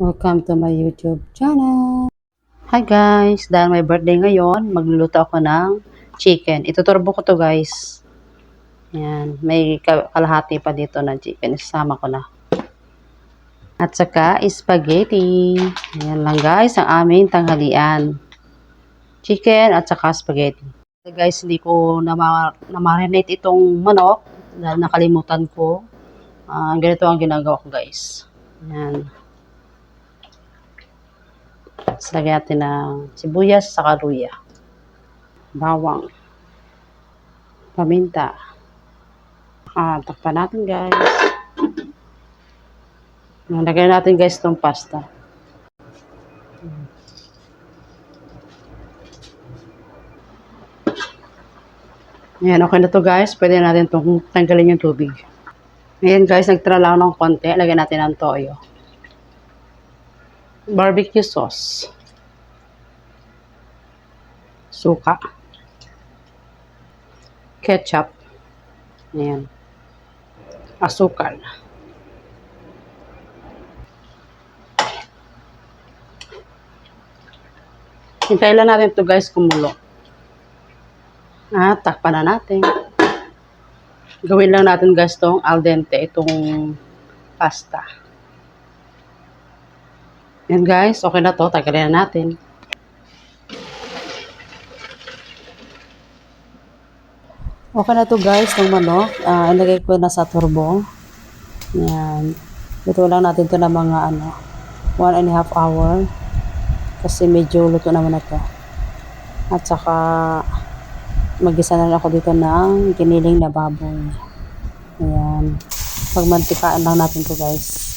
Welcome to my YouTube channel. Hi guys, dahil may birthday ngayon, magluluto ako ng chicken. Ituturbo ko to guys. Yan, may ka- kalahati pa dito na chicken. Isama ko na. At saka spaghetti. Yan lang guys, ang aming tanghalian. Chicken at saka spaghetti. Guys, hindi ko na- na-marinate itong manok dahil nakalimutan ko. Ah, ganito ang ginagawa ko guys. Yan. Tapos lagyan natin ng sibuyas sa luya. Bawang. Paminta. Ah, takpan natin guys. Lagyan natin guys itong pasta. Ayan, okay na to guys. Pwede natin itong tanggalin yung tubig. Ayan guys, nagtira lang ng konti. Lagyan natin ng toyo. Barbecue sauce. Suka. Ketchup. Ayan. Asukal. Hintayin lang natin to guys kumulo. At takpan na natin. Gawin lang natin guys tong al dente, itong pasta. Yan guys, okay na to. Tagalin na natin. Okay na to guys, ng manok. Ah, ilagay ko na sa turbo. Yan. Luto lang natin to ng mga ano, one and a half hour. Kasi medyo luto naman na to. At saka, magisa na ako dito ng giniling na baboy. Ayan. Pagmantikaan lang natin to guys.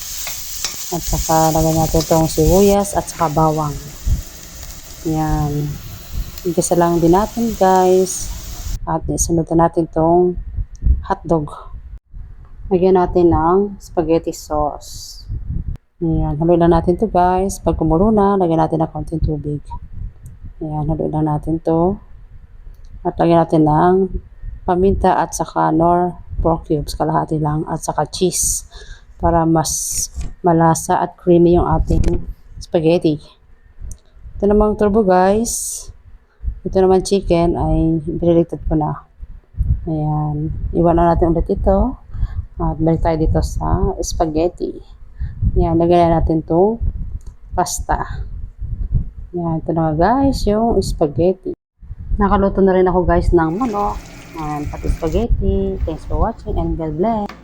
At saka lagyan natin itong sibuyas at saka bawang. Ayan. Igisa lang din natin guys. At isunod na natin itong hotdog. Lagyan natin ng spaghetti sauce. Ayan. Haluin lang natin to guys. Pag kumulo na, lagyan natin ng konting tubig. Ayan. Haluin lang natin to. At lagyan natin ng paminta at saka nor pork cubes, kalahati lang, at saka cheese para mas malasa at creamy yung ating spaghetti. Ito namang turbo guys. Ito naman chicken ay biniligtad ko na. Ayan. Iwan na natin ulit ito. At balik tayo dito sa spaghetti. Ayan. Lagyan natin itong pasta. Ayan. Ito na guys yung spaghetti. Nakaluto na rin ako guys ng manok. And pati spaghetti. Thanks for watching and God bless.